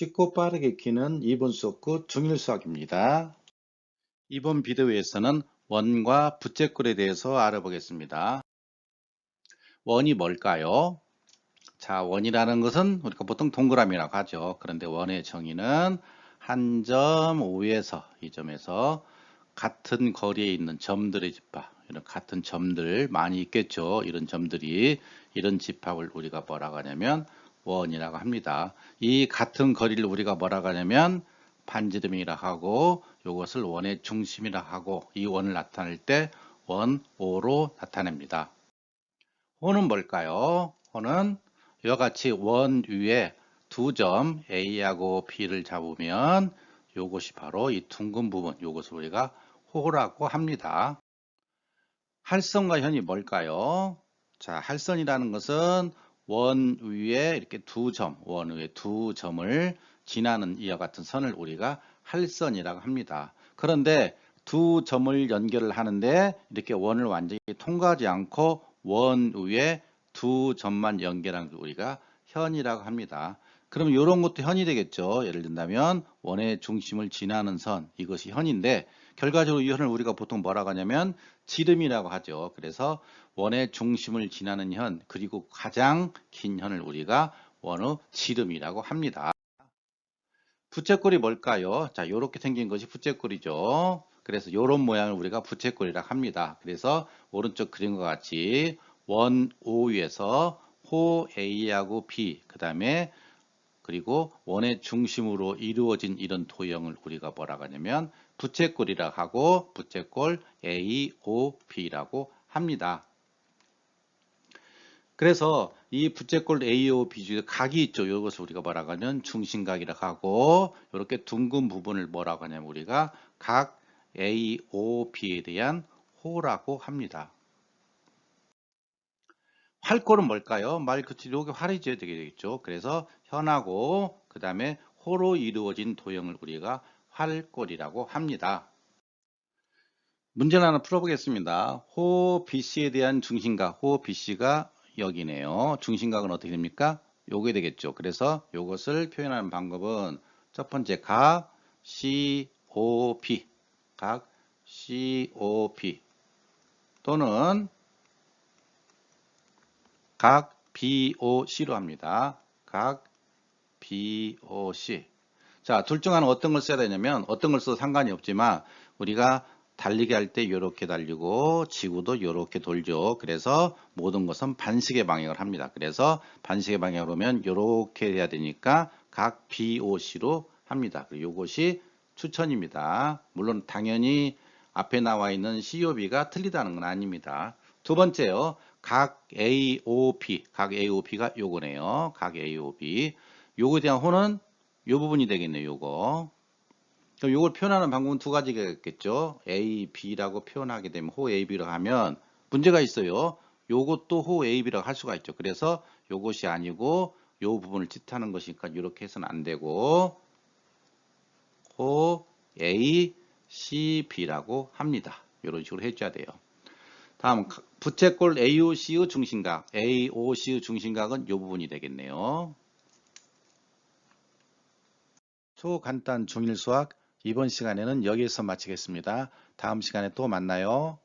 쉽고 빠르게 익히는 이번 수업구 중일수학입니다. 이번 비디오에서는 원과 부채꼴에 대해서 알아보겠습니다. 원이 뭘까요? 자, 원이라는 것은 우리가 보통 동그라미라고 하죠. 그런데 원의 정의는 한 점 5에서 이 점에서 같은 거리에 있는 점들의 집합, 이런 같은 점들 많이 있겠죠. 이런 점들이 이런 집합을 우리가 뭐라고 하냐면 원이라고 합니다. 이 같은 거리를 우리가 뭐라고 하냐면 반지름이라 하고 이것을 원의 중심이라 하고 이 원을 나타낼 때 원, 오로 나타냅니다. 호는 뭘까요? 호는 이와 같이 원 위에 두 점 A하고 B를 잡으면 이것이 바로 이 둥근 부분, 이것을 우리가 호라고 합니다. 할선과 현이 뭘까요? 자, 할선이라는 것은 원 위에 이렇게 두 점, 원 위에 두 점을 지나는 이와 같은 선을 우리가 할선이라고 합니다. 그런데 두 점을 연결을 하는데 이렇게 원을 완전히 통과하지 않고 원 위에 두 점만 연결한 걸 우리가 현이라고 합니다. 그러면 이런 것도 현이 되겠죠. 예를 든다면 원의 중심을 지나는 선 이것이 현인데 결과적으로 이 현을 우리가 보통 뭐라고 하냐면 지름이라고 하죠. 그래서 원의 중심을 지나는 현 그리고 가장 긴 현을 우리가 원의 지름이라고 합니다. 부채꼴이 뭘까요? 자, 이렇게 생긴 것이 부채꼴이죠. 그래서 이런 모양을 우리가 부채꼴이라고 합니다. 그래서 오른쪽 그림과 같이 원 O 위에서 호 A하고 B 그 다음에 그리고 원의 중심으로 이루어진 이런 도형을 우리가 뭐라고 하냐면 부채꼴이라고 하고 부채꼴 AOB라고 합니다. 그래서 이 부채꼴 AOB 중에 각이 있죠. 이것을 우리가 뭐라고 하면 중심각이라고 하고 이렇게 둥근 부분을 뭐라고 하냐면 우리가 각 AOB에 대한 호라고 합니다. 활꼴은 뭘까요? 말 그대로 여기 활이 지어야 되겠죠. 그래서 현하고 그 다음에 호로 이루어진 도형을 우리가 활꼴이라고 합니다. 문제를 하나 풀어보겠습니다. 호 BC에 대한 중심각, 호 BC가 여기네요. 중심각은 어떻게 됩니까? 요게 되겠죠. 그래서 요것을 표현하는 방법은 첫 번째 각 COP, 각 COP 또는 각 BOC로 합니다. 각 BOC. 자, 둘 중 하나 어떤 걸 써야 되냐면 어떤 걸 써도 상관이 없지만 우리가 달리기 할 때 이렇게 달리고 지구도 이렇게 돌죠. 그래서 모든 것은 반식의 방향을 합니다. 그래서 반식의 방향으로 면 이렇게 해야 되니까 각 BOC로 합니다. 그리고 이것이 추천입니다. 물론 당연히 앞에 나와 있는 COB가 틀리다는 건 아닙니다. 두 번째요. 각 AOP, 각 AOP가 요거네요. 각 AOP. 요거에 대한 호는 요 부분이 되겠네요. 요거. 그럼 요걸 표현하는 방법은 두 가지가 있겠죠. A, B라고 표현하게 되면 호 A, B라고 하면 문제가 있어요. 요것도 호 A, B라고 할 수가 있죠. 그래서 요것이 아니고 요 부분을 뜻하는 것이니까 이렇게 해서는 안 되고 호 A, C, B라고 합니다. 이런 식으로 해줘야 돼요. 다음 부채꼴 AOC의 중심각, AOC의 중심각은 이 부분이 되겠네요. 초간단 중일수학 이번 시간에는 여기에서 마치겠습니다. 다음 시간에 또 만나요.